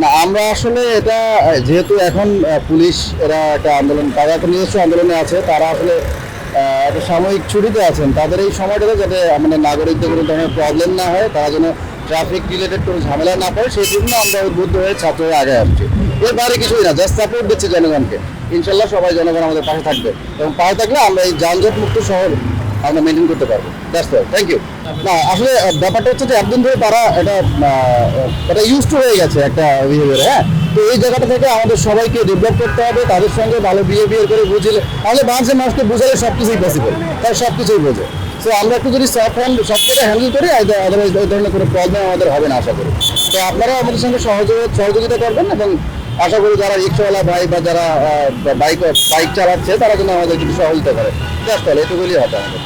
না, আমরা আসলে এটা, যেহেতু এখন পুলিশ এরা একটা আন্দোলন, তারা একটা নিজস্ব আন্দোলনে আছে, তারা আসলে একটা সাময়িক ছুটিতে আছেন। তাদের এই সময়টাতে যাতে আমাদের নাগরিকদের কোনো ধরনের প্রবলেম না হয়, তারা যেন ট্রাফিক রিলেটেড কোনো ঝামেলা না পড়ে সেই জন্য আমরা উদ্বুদ্ধ হয়ে ছাত্র হয়ে আগে আসছি। এর বাইরে কিছুই না জাস্ট সাপোর্ট দিচ্ছে জনগণকে। ইনশাল্লাহ সবাই জনগণ আমাদের পাশে থাকবে। এবং পাশে থাকলে আমরা এই যানজট মুক্ত শহর আমরা মেনটেন করতে পারব। দ্যাটস থ্যাংক ইউ না, আসলে ব্যাপারটা হচ্ছে যে একদিন ধরে তারা এটা এটা ইউজ টু হয়ে গেছে একটা বিহেভিয়ার হ্যাঁ? তো এই জায়গাটা থেকে আমাদের সবাইকে ডেভেলপ করতে হবে, তাদের সঙ্গে ভালো বিহেভিয়ার করে বুঝলে তাহলে বাংলাদেশের মানুষকে বুঝালে সব কিছুই পসিবল তাই সব কিছুই বোঝে। তো আমরা একটু যদি সফট হ্যান্ড সব কিছু হ্যান্ডেল করি আদারওয়াইজ এই ধরনের কোনো প্রবলেম আমাদের হবে না, আশা করি। তো আপনারা আমাদের সঙ্গে সহযোগ সহযোগিতা করবেন এবং আশা করি যারা রিক্সাওয়ালা ভাই বা যারা বাইক বাইক চালাচ্ছে, তারা যেন আমাদের কিছু সহযোগিতা করে। তাহলে এটুকুই হবে আমাদের।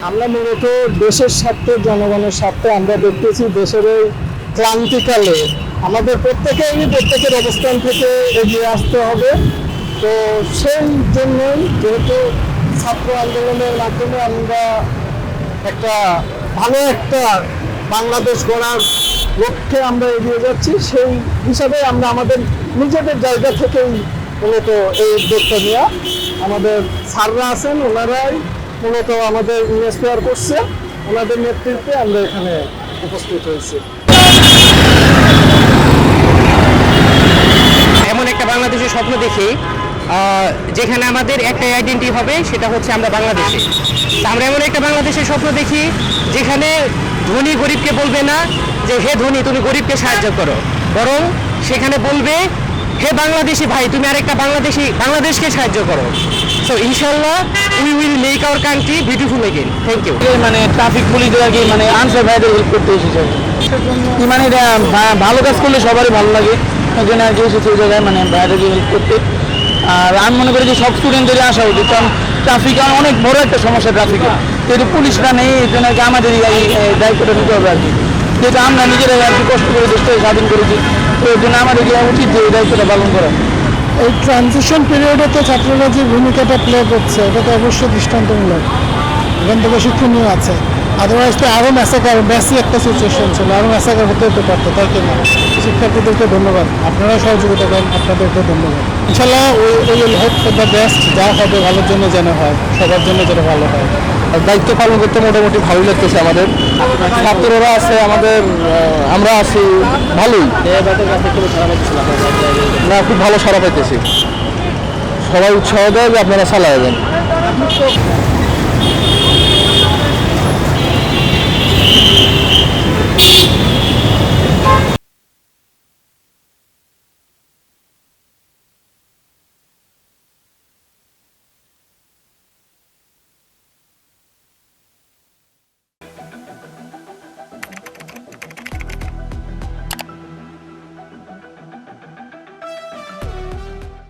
আমরা মূলত দেশের স্বার্থে, জনগণের স্বার্থে আমরা দেখতেছি দেশের এই ক্লান্তিকালে। আমাদের প্রত্যেকেই প্রত্যেকের অবস্থান থেকে এগিয়ে আসতে হবে। তো সেই জন্যই যেহেতু ছাত্র আন্দোলনের মাধ্যমে আমরা একটা ভালো একটা বাংলাদেশ গড়ার লক্ষ্যে আমরা এগিয়ে যাচ্ছি, সেই হিসাবে আমরা আমাদের নিজেদের জায়গা থেকেই মূলত এই উদ্যোগটা নেওয়া আমাদের স্যাররা আছেন, ওনারাই মূলত আমাদের ইন্সপায়ার করছে, ওনাদের নেতৃত্বে আমরা এখানে উপস্থিত হয়েছি। এমন একটা বাংলাদেশের স্বপ্ন দেখি যেখানে আমাদের একটা আইডেন্টি হবে, সেটা হচ্ছে আমরা বাংলাদেশি। আমরা এমন একটা বাংলাদেশের স্বপ্ন দেখি, যেখানে ধনী গরিবকে বলবে না যে, হে ধনী, তুমি গরিবকে সাহায্য করো। বরং সেখানে বলবে, হে বাংলাদেশি ভাই, তুমি আরেকটা বাংলাদেশি, বাংলাদেশকে সাহায্য করো। সো ইনশাল্লাহ we will make our country beautiful again thank you মানে ট্রাফিক পুলিশরা কি মানে আনসার ভাইদের হেল্প করতে এসেছে? মানে ভালো কাজ করলে সবারই ভালো লাগে। ওই জন্য আর কি এসেছে জায়গায় মানে ভাইদেরকে হেল্প করতে। আর আমি মনে করি যে সব স্টুডেন্টদেরই আসা উচিত। কারণ ট্রাফিক অনেক বড় একটা সমস্যা ট্রাফিকে। যেহেতু পুলিশরা নেই, এই জন্য আমাদের দায়িত্বটা নিতে হবে আর কি। যেহেতু আমরা নিজেরাই আর কি কষ্ট করে দেশটাকে স্বাধীন করেছি, তো এই জন্য আমাদের উচিত যে এই দায়িত্বটা পালন করা। এই ট্রানজিশন পিরিয়ডে তো ছাত্ররা যে ভূমিকাটা প্লে করছে, এটা তো অবশ্যই দৃষ্টান্তমূলক। এখান থেকে শিক্ষণীয় আছে। আদারওয়াইজ তো আরও ম্যাসাকার মেসি একটা সিচুয়েশন ছিল। আরও ম্যাসাকার হতে হতে পারতো, তাই কি না? শিক্ষার্থীদেরকে ধন্যবাদ। আপনারা সহযোগিতা করেন আপনাদেরকে ধন্যবাদ। ইনশাল্লাহ we will hope the best যা হবে, ভালোর জন্য যেন হয়, সবার জন্য যেন ভালো হয়। দায়িত্ব পালন করতে মোটামুটি ভালোই লাগতেছে আমাদের। ছাত্ররা আছে, আমাদের আমরা আছি, ভালোই। না খুব ভালো সারা পাইতেছি। সবাই উৎসাহ দেয় যে আপনারা চালায় যান।